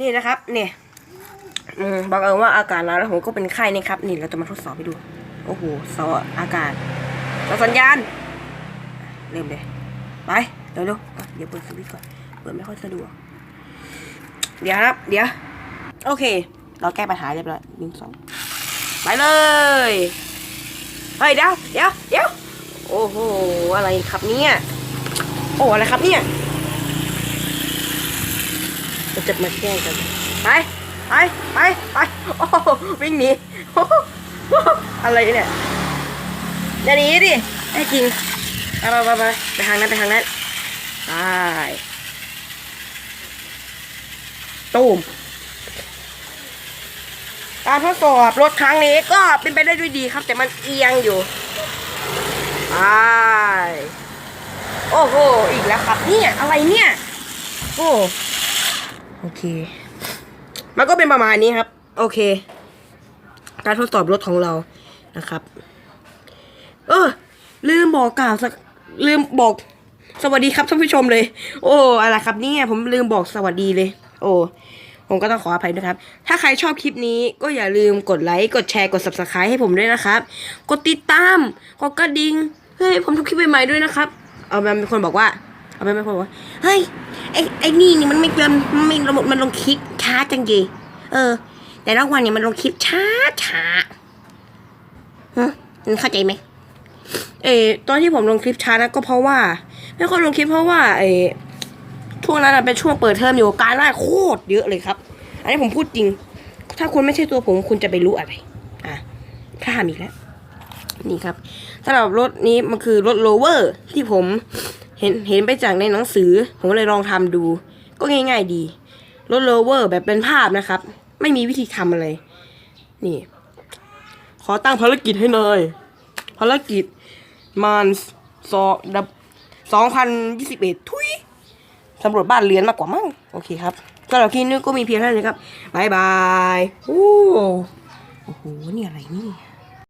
นี่นะครับเนี่ยอืมบังเอิญว่าอากาศหนาวแล้วผมก็เป็นไข้นะครับ นี่เราจะมาทดสอบให้ดู โอ้โหสออากาศต่อสัญญาณ เริ่มเลยไปเร็วๆเดี๋ยวเปิดสวิตช์ก่อน เปิดไม่ค่อยสะดวก เดี๋ยวครับ เดี๋ยว โอเค เราแก้ปัญหาเรียบร้อยหนึ่งสองไปเลย เฮ้ยเดี๋ยวเดี๋ยวเดี๋ยวโอ้โห อะไรครับเนี่ย โอ้ อะไรครับเนี่ย เราจะมาแกล้งกัน ไปไปไปไปโอ้โหวิ่งหนีโอ้โหอะไรเนี่ยอย่าหนีดิไอ้จริงไปไปไปไปไปทางนั้นไปทางนั้นไปตูมการทดสอบรถครั้งนี้ก็เป็นไปได้ด้วยดีครับ แต่มันเอียงอยู่ไปโอ้โห อีกแล้วครับ เนี่ย อะไรเนี่ย โอ้ โอเค มันก็เป็นประมาณนี้ครับ โอเค การทดสอบรถของเรานะครับ เออ ลืมบอกกล่าวสักลืมบอก สวัสดีครับท่านผู้ชมเลย โอ้อะไรครับเนี่ยผมลืมบอกสวัสดีเลย โอ้ผมก็ต้องขออภัยด้วยครับ ถ้าใครชอบคลิปนี้ก็อย่าลืมกดไลค์ กดแชร์ กด subscribe ให้ผมด้วยนะครับ กดติดตาม กดกระดิ่ง เฮ้ย ผมทำคลิปใหม่ๆด้วยนะครับ เอามามีคนบอกว่า เอาไปไมีคนบอว่าเฮ้ยไอ้ไอ้นี่นี่มันไม่เกินมันไม่ระบบมันลงคลิปช้าจังยีเออ แต่ละวันเนี่ยมันลงคลิปช้าช้าฮะเข้าใจไหมเออตอนที่ผมลงคลิปช้านะก็เพราะว่าไม่ค่อยลงคลิปเพราะว่าเออช่วงนั้นเป็นช่วงเปิดเทอมอยู่การไล่โคตรเยอะเลยครับ อันนี้ผมพูดจริง ถ้าคุณไม่ใช่ตัวผมคุณจะไปรู้อะไร อะพลาดอีกแล้ว นี่ครับสำหรับรถนี้มันคือรถโลเวอร์ที่ผม เห็นเห็นไปจากในหนังสือ ผมก็เลยลองทำดู ก็ง่าย ๆ ดีรถโลเวอร์แบบเป็นภาพนะครับ ไม่มีวิธีทำอะไร นี่ ขอตั้งภารกิจให้หน่อยภารกิจมันสองดับสองพันยี่สิบเอ็ดทุยสำรวจบ้านเรือนมากกว่ามั้งโอเคครับสำหรับคลิปนี้ก็มีเพียงเท่านี้ครับบายบายโอ้โอ้โหนี่อะไรเนี่ย